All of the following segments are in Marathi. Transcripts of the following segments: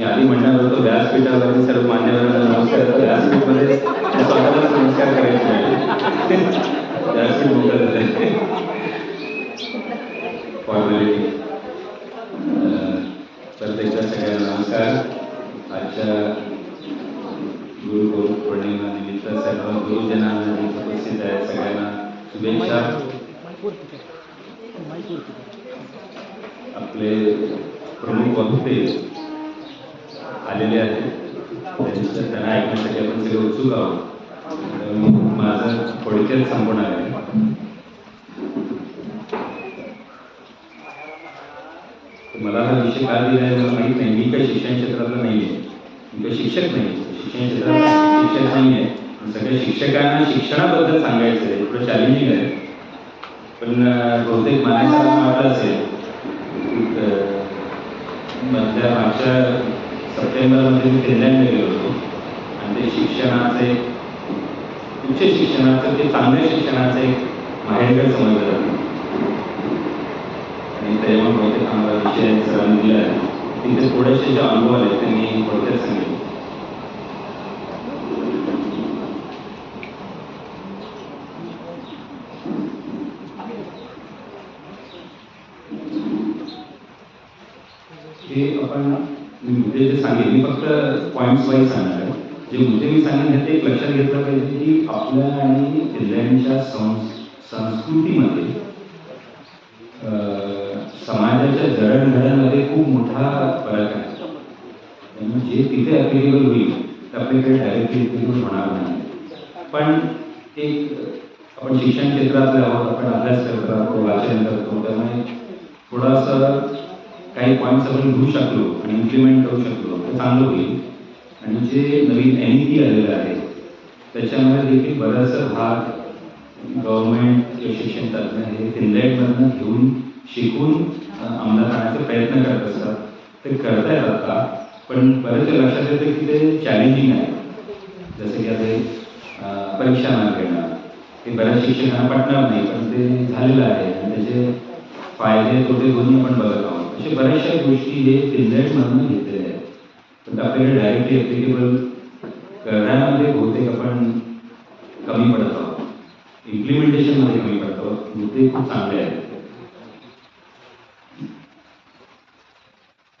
मी आधी म्हणणार होतो व्यासपीठावरील सर्व मान्यवरांना नमस्कार व्यासपीठमध्ये स्वतःला नमस्कार करायचे आहे. व्यासपीठ मोकळं झालंय फॉर्मॅलिटी तर सगळ्यांना नमस्कार. आजच्या गुरु गुरु पौर्णिमा निमित्त सर्व गुरुजनांना उपस्थित आहे सगळ्यांना शुभेच्छा. आपले प्रमुख वक्ते आलेले आहेत. त्यांचं त्यांना ऐकण्यासाठी आपण सगळे उत्सुक आहोत. माझं थोडक्यात संपणार आहे मला हा विषय का दिला आहे मला माहीत नाही. मी काही शिक्षण क्षेत्रातला नाही आहे मी काही शिक्षक नाही शिक्षण क्षेत्रात शिक्षक नाही आहे सगळ्या शिक्षकांना शिक्षणाबद्दल सांगायचं आहे. थोडं चॅलेंजिंग आहे. पण बहुतेक मान्यवरांना वाटलं असेल मधल्या मागच्या सप्टेंबरमध्ये मी फिनलँड गेलो होतो. आणि ते शिक्षणाचे उच्च शिक्षणाचं ते चांगल्या शिक्षणाचं एक माहेरघर समजलं जातं. आणि तेव्हा बहुतेक आम्हाला विषय सरांनी दिला आहे. तिथे थोडेसे जे अनुभव आहेत त्यांनी बहुतेक सांगितले हे आपण मी आहे. मी फक्त पॉईंट्स वाईज सांगणार आहे. जे मुद्दे मी सांगेन ते एक लक्षात घेतलं पाहिजे की आपल्या आणि फिनलँडच्या संस्कृतीमध्ये समाजाच्या जडणघडणमध्ये खूप मोठा फरक आहे. त्यामुळे जे तिथे ॲप्लिकेबल होईल ते आपल्याकडे डायरेक्टली ॲप्लिकेबल होणार नाही. पण एक आपण शिक्षण क्षेत्रातले आहोत आपण अभ्यास करतो आपण वाचन करतो त्यामुळे थोडासा काही पॉईंट्स आपण घेऊ शकलो आणि इम्प्लिमेंट करू शकलो तर चांगलं होईल. आणि जे नवीन एन ई पी आलेलं आहे त्याच्यामध्ये देखील बराचसा भाग गव्हर्नमेंट शिक्षण तज्ज्ञ हे फिनलँडमधनं घेऊन शिकून अंमलात आणण्याचा प्रयत्न करत असतात. ते येतं का पण बरेच लक्षात येतं की ते चॅलेंजिंग आहे. जसं की आता परीक्षा मार्ग घेणं हे बऱ्याच शिक्षकांना पटणार नाही पण ते झालेलं आहे. आणि त्याचे फायदे तोटे दोन्ही आपण बघत आहोत. अशा बऱ्याचशा गोष्टी हे फिनलँडमधून घेतलेल्या आहेत पण आपल्याकडे डायरेक्टली ॲप्लिकेबल करण्यामध्ये बहुतेक आपण कमी पडत आहोत इम्प्लिमेंटेशनमध्ये कमी पडत आहोत मुद्दे खूप चांगले आहेत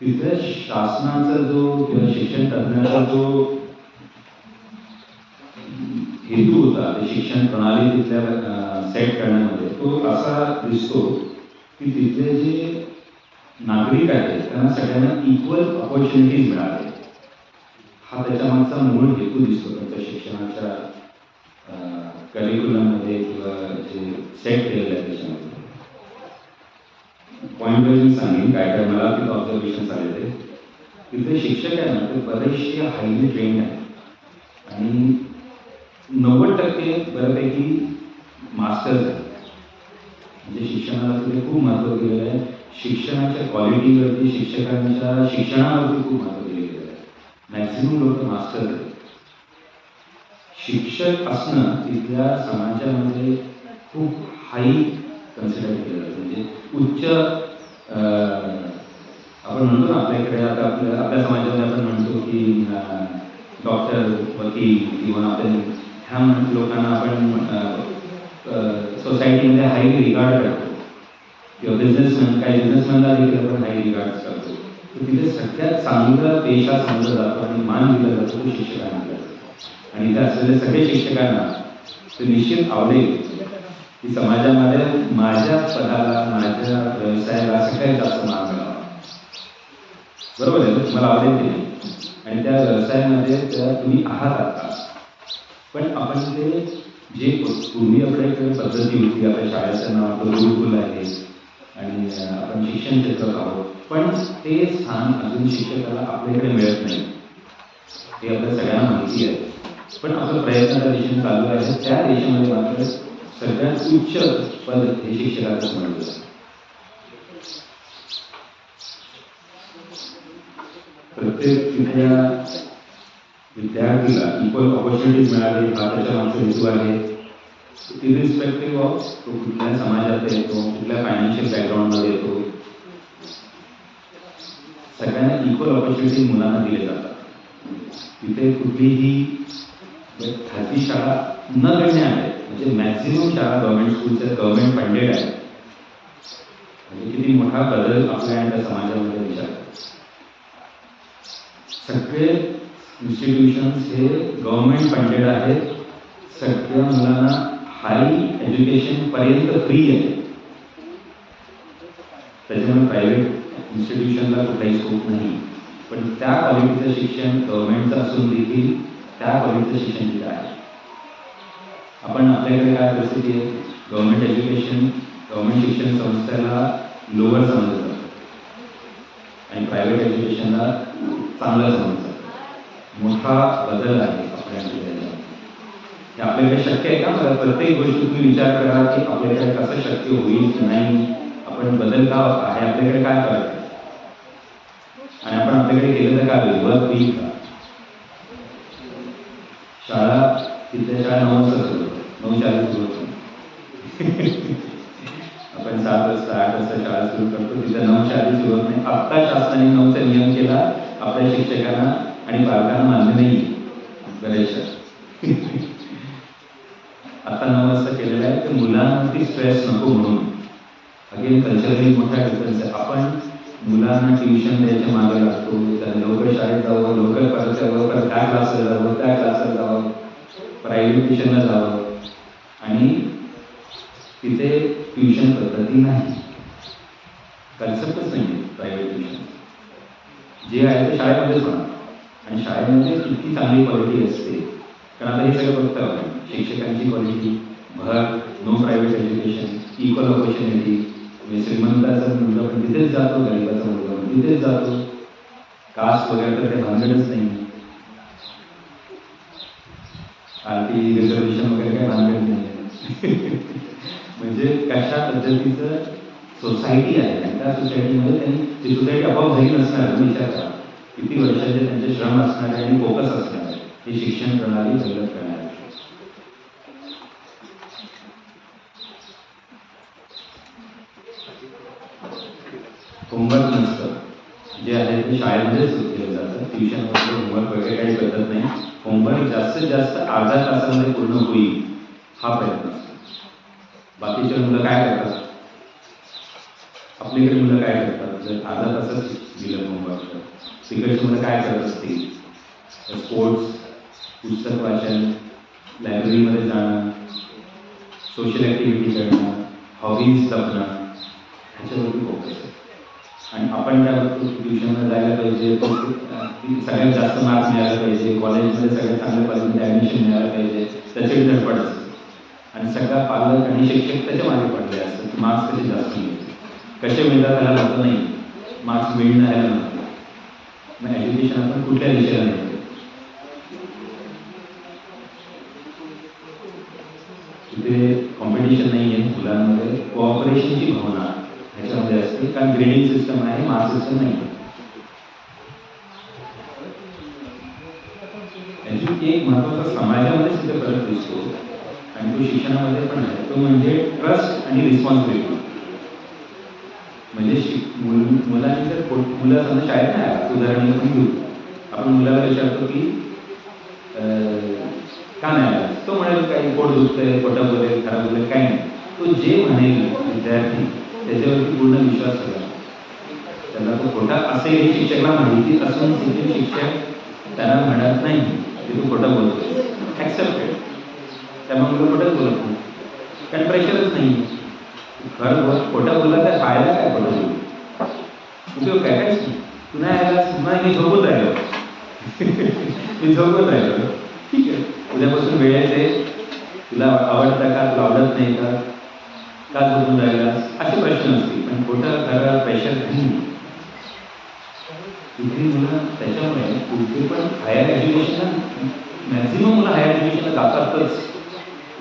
तिथे शासनाचा जो किंवा शिक्षण तज्ञाचा जो हेतू होता शिक्षण प्रणाली तिथल्या सेट करण्यामध्ये तो असा दिसतो की तिथले जे नागरिक आहेत त्यांना सगळ्यांना इक्वल ऑपॉर्च्युनिटीज मिळाले. हा त्याच्या मागचा मूळ हेतू दिसतो त्यांच्या शिक्षणाच्या करिक्युलममध्ये किंवा जे सेट केलेलं आहे त्याच्यामध्ये. पॉईंट वाईज सांगेन काय काय मला तिथं ऑब्झर्वेशन आलेले तिथे शिक्षक आहे ना ते बरेचसे हायली ट्रेंड आहेत. आणि नव्वद टक्के बऱ्यापैकी मास्टर्स आहेत. म्हणजे शिक्षणाला तिथे खूप महत्त्व दिलेलं आहे. शिक्षणाच्या क्वालिटीवरती शिक्षकांच्या शिक्षणावरती खूप महत्त्व दिले गेलेलं आहे. मॅक्झिमम लोक मास्टर शिक्षक असणं तिथल्या समाजामध्ये खूप हाई कन्सिडर केलं जातं म्हणजे उच्च अं, आपण म्हणतो ना आपल्याकडे आता आपल्या आपल्या समाजामध्ये आपण म्हणतो की डॉक्टर वकील किंवा आपण ह्या म्हण- लोकांना आपण सोसायटीमध्ये हाई रिगार्ड करतो. किंवा बिझनेसमॅन काही बिझनेसमॅनला देखील आपण हाय रिगार्ड करतो तर तिथे सगळ्यात चांगलं पेशा समजला जातो आणि मान दिला जातो तो शिक्षकांना जातो. आणि त्या असलेल्या सगळ्या शिक्षकांना ते निश्चित आवडेल की समाजामध्ये माझ्या पदाला माझ्या व्यवसायाला सगळ्यात जास्त मान मिळावा बरोबर आहे ना? तुम्हाला आवडेल की नाही आणि त्या व्यवसायामध्ये तुम्ही आहात आता पण आपण ते जे पूर्वी आपल्याकडे पद्धती होती आपल्या शाळेचं नाव गुरुकुल आहे आणि आपण शिक्षण क्षेत्रात आहोत. पण ते स्थान अजून शिक्षकाला आपल्याकडे मिळत नाही. हे आपल्या सगळ्यांना माहिती आहे. पण आपला प्रयत्न देश दिशेने चालू आहे. त्या देशामध्ये मात्र सगळ्यात उच्च पद हे शिक्षकाचं म्हणलं जातं प्रत्येक तिथल्या विद्यार्थीला इक्वल ऑपॉर्च्युनिटीज मिळाली. हा त्याच्या मागचा हेतू आहे. इरिस्पेक्टिव्ह ऑफ़ तो कुठल्या समाजात येतो कुठल्या फायनान्शियल बॅकग्राऊंडमध्ये येतो. सगळ्यांना इक्वल ऑपॉर्च्युनिटी मुलांना दिले जातात. तिथे कुठलीही खाजगी शाळा न गण्य आहे, म्हणजे मॅक्झिमम शाळा गव्हर्नमेंट स्कूलच्या गव्हर्नमेंट फंडेड आहे. म्हणजे किती मोठा बदल आपल्या समाजामध्ये विचार सगळे इन्स्टिट्यूशन्स हे गव्हर्नमेंट फंडेड आहेत. सगळ्या मुलांना हाय एज्युकेशन पर्यंत फ्री आहे. त्याच्यामुळे प्रायव्हेट इन्स्टिट्यूशनला कुठलाही स्कोप नाही. पण त्या क्वालिटीचं शिक्षण गव्हर्नमेंटचं असून देखील त्या क्वालिटीचं शिक्षण तिथे आहे. आपण आपल्याकडे काय परिस्थिती आहे? गव्हर्नमेंट एज्युकेशन गव्हर्नमेंट शिक्षण संस्थेला लोअर समजलं जातं. आणि प्रायव्हेट एज्युकेशनला चांगलं समजलं जातं. मोठा बदल आहे आपल्याकडे हे आपल्याकडे शक्य आहे का मला प्रत्येक गोष्टी तुम्ही विचार करा की आपल्याकडे कसं शक्य होईल की नाही आपण बदल का आहे आपल्याकडे काय करायचं आणि आपण आपल्याकडे केलं तर काय होईल वर्क होईल का शाळा तिथल्या शाळा नऊ वाजता सुरू नऊ चाळीस सुरू होतो आपण सात वाजता आठ वाजता शाळा सुरू करतो तिथं नऊ शाळा सुरू होत नाही आत्ता शासनाने नऊचा नियम केला आपल्या शिक्षकांना आणि पालकांना मान्य नाही बरेचशा आता नऊ वाजता केलेलं आहे की मुलांवरती स्ट्रेस नको म्हणून. अगेन कल्चरली मोठा डिफरन्स आहे. आपण मुलांना ट्युशन द्यायच्या मागे लागतो त्यांना लवकर शाळेत जावं लवकर परत यावं परत त्या क्लासला जावं त्या क्लासला जावं प्रायव्हेट ट्युशनला जावं. आणि तिथे ट्युशन पद्धती नाही. कन्सेप्टच नाही आहे प्रायव्हेट ट्युशन जे आहे ते शाळेमध्येच होणार. आणि शाळेमध्ये किती चांगली क्वालिटी असते. कारण आता हे सगळं बघतो आपण शिक्षकांची क्वालिटी भर no private education equal opportunity म्हणजे श्रीमंताचा मुलगा पण जातो मुलगा पण तिथेच जातो. कास्ट वगैरे तर काही भानगडच नाही. आरटी रिझर्वेशन वगैरे काही भानगड नाही. कशा पद्धतीचं सोसायटी आहे त्या सोसायटीमध्ये सोसायटी आपोआप झाली विचार करा. श्रम असणार फोकस शिक्षण प्रणाली डेव्हलप करणार होमवर्क नसतं. जे आहे ते शाळेमध्येच केलं जातं. ट्युशनमध्ये होमवर्क वगैरे काही करत नाही. होमवर्क जास्तीत जास्त अर्धा तासामध्ये पूर्ण होईल हा प्रयत्न असतो. बाकीचे मुलं काय करतात? आपल्याकडे मुलं काय करतात? जर अर्धा तासच दिलं होमवर्क तिकडची मुलं काय करत असतील? स्पोर्ट्स पुस्तक वाचन लायब्ररीमध्ये जाणं सोशल ॲक्टिव्हिटी करणं हॉबीज जपणं ह्याच्यावरती फोकस आहे. आणि आपण त्या ट्युशनला जायला पाहिजे सगळ्यात जास्त मार्क्स मिळायला पाहिजे कॉलेजमध्ये सगळ्यात चांगल्या कॉलेजमध्ये ॲडमिशन मिळायला पाहिजे त्याची धडपड असते आणि सगळा पालक आणि शिक्षक त्याच्यामागे पडले असतात की मार्क्स कसे जास्त मिळते कसे मिळतात त्याला नव्हतं नाही? मार्क्स मिळणं ह्याला नव्हतं मग एज्युकेशन आपण कुठल्या दिशेला नेतो तिथे कॉम्पिटिशन नाही आहे मुलांमध्ये कोऑपरेशनची भावना याच्यामध्ये असते कारण ग्रेडिंग सिस्टम आहे मार्क्स सिस्टम नाही त्याची एक महत्त्वाचा समाजामध्ये सुद्धा फरक दिसतो. आणि तो शिक्षणामध्ये पण आहे. तो म्हणजे ट्रस्ट आणि रिस्पॉन्सिबिलिटी म्हणजे शिक मुलांनी जर मुलं समजा शाळेत नाही उदाहरण आपण घेऊ. आपण मुलाला विचारतो की का नाही आला? तो म्हणेल काही पोट दुखतंय पोटा बोलेल खराब बोलेल काही नाही. तो जे म्हणेल विद्यार्थी त्याच्यावरती पूर्ण विश्वास ठेवा. त्यांना तो खोटा असंही शिक्षकाला माहिती असून देखील शिक्षक त्यांना म्हणत नाही. की तू खोटं बोलतो ॲक्सेप्टेड त्यामुळे मुलं खोटंच बोलत नाही. कारण प्रेशरच नाही. खरं बोल खोटं बोलला तर फायदा काय खोटं बोलू? उपयोग काय? काहीच नाही. तू नाही आलास मी झोपून राहिलो. मी झोपून राहिलो. ठीक आहे. उद्यापासून वेळेचे तुला आवडतं का? तुला आवडत नाही का? का झोपून राहिला असे प्रश्न असतील पण खोटं खरं प्रेशर नाही. तिथे मुलं त्याच्यामुळे पुढचे पण हायर एज्युकेशन मॅक्झिमम मुलं हायर एज्युकेशनला जातातच.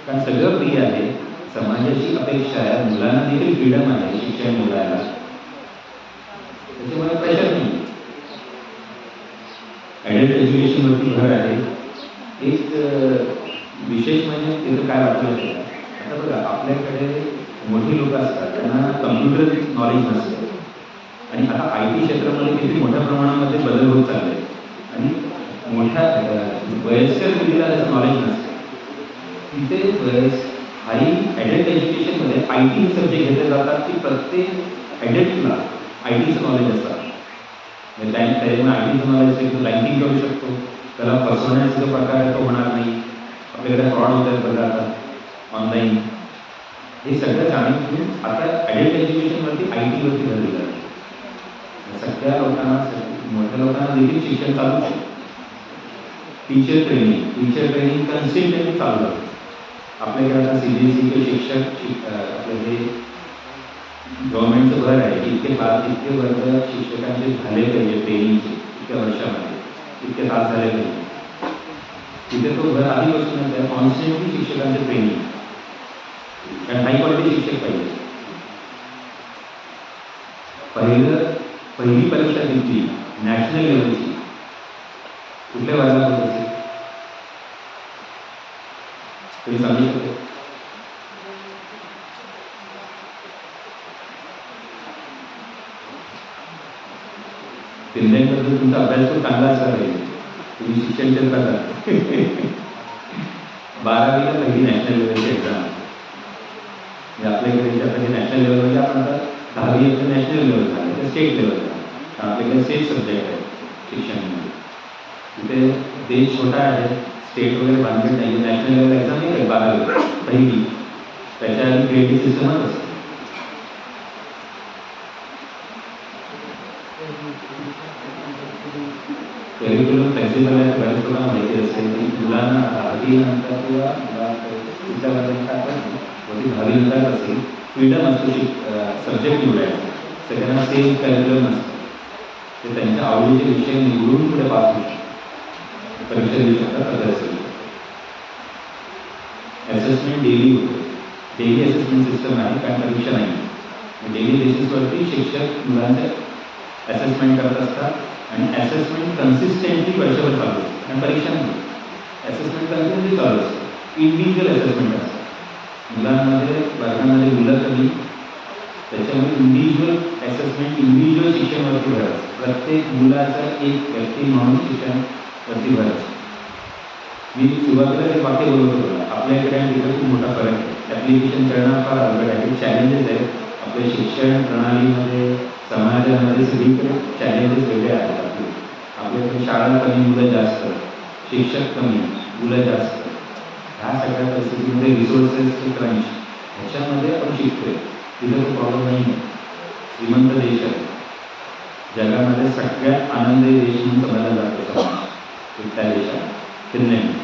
कारण सगळं फ्री आहे. समाजाची अपेक्षा आहे. मुलांना देखील फ्रीडम आहे. शिक्षण मुलाला त्याच्यामुळे प्रेशर नाही. ॲडल्ट एज्युकेशनवरती भर आहे. एक विशेष म्हणजे तिथं काय वाटलं आता बघा आपल्याकडे मोठी लोक असतात त्यांना कम्प्युटर नॉलेज नसतं. आणि आता आय टी क्षेत्रामध्ये किती मोठ्या प्रमाणामध्ये बदल होत चालले आणि मोठ्या वयस्कर पिढीला त्याचं नॉलेज नसतं. तिथे वयस हाई ॲडल्ट एज्युकेशनमध्ये आय टी सब्जेक्ट घेतले जातात की प्रत्येक ॲडल्टला आय टीचं नॉलेज असतात त्या त्याच्यामुळे आय टीचं नॉलेज असेल तर बँकिंग करू शकतो. त्याला फसवण्याचा प्रकार तो होणार नाही. आपल्याकडे फ्रॉड होतात बघा आता ऑनलाईन हे सगळं जाणून घेऊन आता ॲडल्ट एज्युकेशनवरती आय टीवरती भर दिला. आहे. सगळ्या लोकांना, मोठ्या लोकांना देखील शिक्षण चालू आहे. Teacher training teacher training consistently चालू आहे. आपल्याकडे आता सी बी एस शिक्षक शिक आपलं हे गव्हर्नमेंटचं भर आहे, इतके बा इतके वर्ग शिक्षकांचे झाले पाहिजे ट्रेनिंगचे इतक्या वर्षामध्ये. इतके तास झाले पाहिजे. तिथे तो भर आधीपासूनच आहे. कॉन्स्टंटली शिक्षकांचे ट्रेनिंग कारण हाय क्वालिटी शिक्षक पाहिजे. पहिलं पहिली परीक्षा दिली नॅशनल लेवलची कुठल्या वर्गात होत? असेल तुम्ही सांगू शकतो? फिनलँडबद्दल तुमचा अभ्यास खूप चांगला असला पाहिजे. तुम्ही शिक्षण क्षेत्रात बारावीला पहिली नॅशनल लेवलची एक्झाम म्हणजे लेवल म्हणजे आपण आता दहावी लेवल झालं स्टेट लेवल झालं आपल्याकडे स्टेट सब्जेक्ट आहे शिक्षणामध्ये तिथे देश छोटा आहे स्टेट वगैरे बांधलेलं नाही नॅशनल लेवल एक्झाम नाही आहे बारावी पहिली त्याच्या आधी ग्रेडिंग सिस्टमच असते करिक्युलम फ्लेक्सिबल आहे लोकांना पुढच्या वर्गात आपण दहावी नंतर असेल फ्रीडम असतो सब्जेक्ट निवडायचा. सगळ्यांना सेम कॅरिक्युलम नसतं ते त्यांच्या आवडीचे विषय निवडून पुढे पास होऊ शकतात. परीक्षा देऊ शकतात अभ्यास असेसमेंट डेली होतो. डेली असेसमेंट सिस्टम आहे कारण परीक्षा नाही. डेली बेसिसवरती शिक्षक मुलांचे असेसमेंट करत असतात आणि असेसमेंट कन्सिस्टंटली वर्षभर चालू असतं कारण परीक्षा नाही. असेसमेंट कन्सिस्टंटली चालू असतं इंडिव्हिज्युअल असेसमेंट असतं. मुलांमध्ये वर्गामध्ये मुलं कमी, त्याच्यामुळे इंडिव्हिज्युअल असेसमेंट इंडिव्हिज्युअल शिक्षणावरती प्रत्येक मुलाचा एक व्यक्ती म्हणून शिक्षणावरती भर मी सुरुवातीला एक वाक्य बोलत होतो आणि तिकडे खूप मोठा फरक आहे. ॲप्लिकेशन करणं फार अवघड आहे. चॅलेंजेस आहेत. आपल्या शिक्षण प्रणालीमध्ये, समाजामध्ये सगळीकडे चॅलेंजेस वेगळे आहेत. आपले आपल्याकडे शाळा कमी, मुलं जास्त. शिक्षक कमी, मुलं जास्त. ह्या सगळ्या परिस्थितीमध्ये रिसोर्सेसचे क्रंच ह्याच्यामध्ये आपण शिकतोय तिथे तो प्रॉब्लेम नाही आहे. श्रीमंत देश आहे. जगामध्ये सगळ्यात आनंदी देश म्हणून समजला जातो समाज. त्या देशात फिनलँड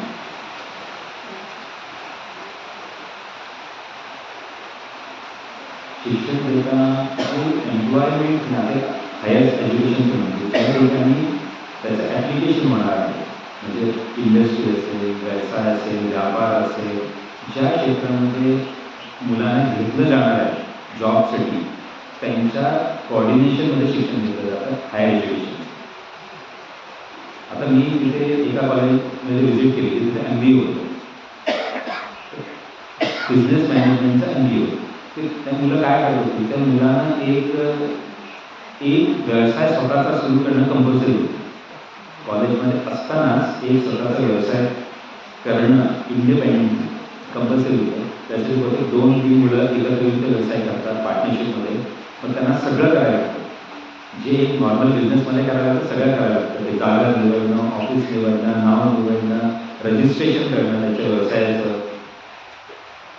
शिक्षण देताना एम्प्लॉयमेंट नाते हायर एज्युकेशन म्हणतो त्या ठिकाणी त्याचं ॲप्लिकेशन होणार आहे म्हणजे इंडस्ट्री असेल व्यवसाय असेल व्यापार असेल ज्या क्षेत्रामध्ये मुलांना घेतलं जाणार आहे जॉबसाठी त्यांच्या कॉर्डिनेशनमध्ये शिक्षण घेतलं जातं हायर एज्युकेशन आता मी तिथे एका कॉलेजमध्ये विजिट केली तिथे एम बी होतो. बिझनेस मॅनेजमेंटचा एम बी होतं. ते त्या मुलं काय करत होती? त्या मुलांना एक एक व्यवसाय स्वतःचा सुरू करणं कंपल्सरी होतं. कॉलेजमध्ये असतानाच एक स्वतःचा व्यवसाय करणं इंडिपेंडेंट कंपल्सरी होतं. होते दोन, तीन मुलं येऊन ते व्यवसाय करतात पार्टनरशिपमध्ये पण त्यांना सगळं करायला जे एक नॉर्मल बिझनेसमध्ये करायला लागतं, सगळं करायला लागतं. ते जागा निवडणं ऑफ़िस निवडणं, नाव निवडणं रजिस्ट्रेशन करणं, त्याच्या व्यवसायाचं.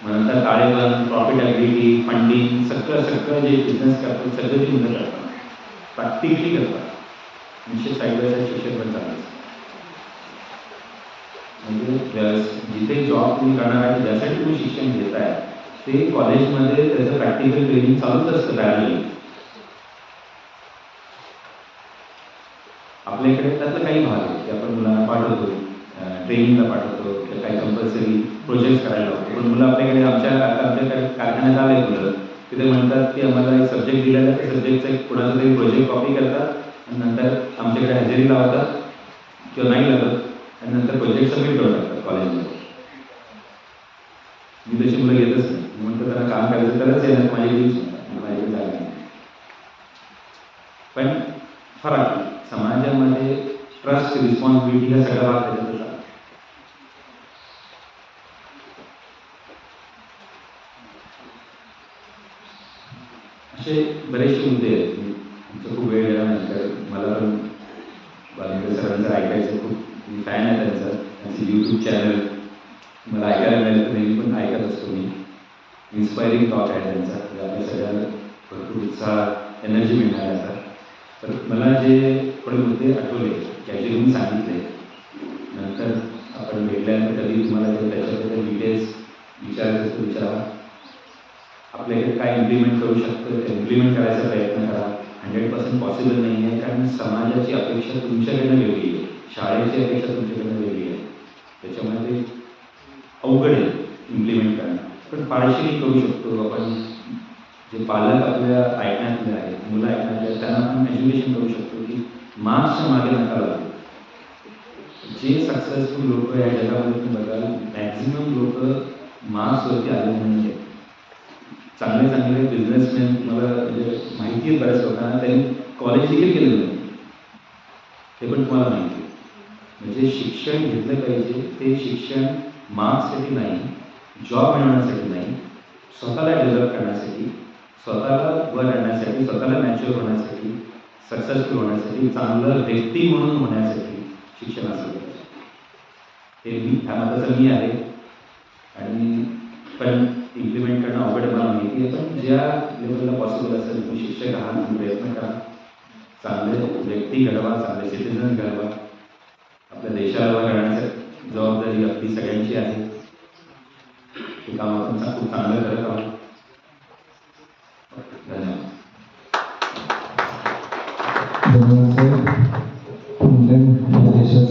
नंतर ताळेबंद प्रॉफिटॅबिलिटी फंडिंग सगळं सगळं जे बिझनेस करतात, सगळं ते करतात. प्रॅक्टिकली करतात. निश्चित साईबाईचा शिक्षक शिक्षण पण म्हणजे जिथे जॉब तुम्ही करणार आहे ज्यासाठी तुम्ही शिक्षण घेताय ते कॉलेजमध्ये त्याचं प्रॅक्टिकल ट्रेनिंग चालूच असतं पॅरली आपल्याकडे त्यातलं काही भाग आहे की आपण मुलांना पाठवतो ट्रेनिंगला पाठवतो किंवा काही कंपल्सरी प्रोजेक्ट करायला लावतो. पण मुलं आपल्याकडे आमच्या आता आमच्याकडे कारखान्यात आले मुलं. तिथे म्हणतात की आम्हाला एक सब्जेक्ट दिलेला त्या सब्जेक्टचा एक कुणाचा तरी प्रोजेक्ट कॉपी करतात नंतर आमच्याकडे हजेरी लावतात किंवा नाही लागत आणि नंतर प्रोजेक्ट सबमिट करून लागतात कॉलेजमध्ये मी तशी मुलं घेतच नाही. म्हणतो त्यांना काम करायचं तरच येणार माझी टीम माझ्याकडे जागा नाही. पण फरक समाजामध्ये ट्रस्ट रिस्पॉन्सिबिलिटी हा सगळा भाग त्याच्यातच आला असे बरेचसे मुद्दे आहेत. मी- खूप वेळ गेला नाही तर मला पण बालेकर सरांचं ऐकायचं खूप आहे त्यांचं. त्यांचं यूट्यूब चॅनल मला ऐकायला मिळालं. तर नेहमी पण ऐकत असतो मी इन्स्पायरिंग टॉक आहे त्यांचा. म्हणजे आपल्या सगळ्यांना भरपूर उत्साह एनर्जी मिळणार तर मला जे थोडे मुद्दे आठवले त्याचे तुम्ही सांगितले. नंतर आपण भेटल्यानंतर कधी तुम्हाला जर त्याच्याबद्दल डिटेल्स विचारायचं तर विचारा. आपल्याकडे काय इम्प्लिमेंट करू शकतो इम्प्लिमेंट करायचा प्रयत्न करा. हंड्रेड पर्सेंट पॉसिबल नाही आहे कारण समाजाची अपेक्षा तुमच्याकडनं वेगळी आहे. शाळेची अपेक्षा तुमच्याकडनं वेगळी आहे. त्याच्यामध्ये अवघड आहे इम्प्लिमेंट करणं. पण पार्शियली करू शकतो. आपण जे पालक आपल्या ऐकण्यातले आहेत मुलं ऐकण्यातले आहेत त्यांना आपण एज्युकेशन करू शकतो की मार्क्सच्या मागे नका लागतो जे सक्सेसफुल लोक या जगामध्ये तुम्ही बघाल मॅक्झिमम लोक मार्क्सवरती आले म्हणजे चांगले चांगले बिझनेसमॅन मला म्हणजे माहिती आहे बऱ्याच लोकांना त्यांनी कॉलेज देखील केलेलं नाही. ते पण तुम्हाला माहिती आहे. म्हणजे शिक्षण घेतलं पाहिजे. ते शिक्षण मार्क्ससाठी नाही जॉब मिळवण्यासाठी नाही स्वतःला डेव्हलप करण्यासाठी स्वतःला वर आणण्यासाठी स्वतःला मॅच्युअर होण्यासाठी सक्सेसफुल होण्यासाठी चांगलं व्यक्ती म्हणून होण्यासाठी शिक्षण असलं पाहिजे ते मी ह्या मताचं मी आहे. आणि पण इम्प्लिमेंट करणं अवघड मला माहिती आहे. पण ज्या लेवलला पॉसिबल असेल तुम्ही शिक्षक आहात तुम्ही प्रयत्न करा. चांगले व्यक्ती घडवा चांगले सिटिझन घडवा. आपल्या देशाला करण्याची जबाबदारी आपली सगळ्यांची आहे. हे काम आपण खूप चांगलं करत आहोत. धन्यवाद.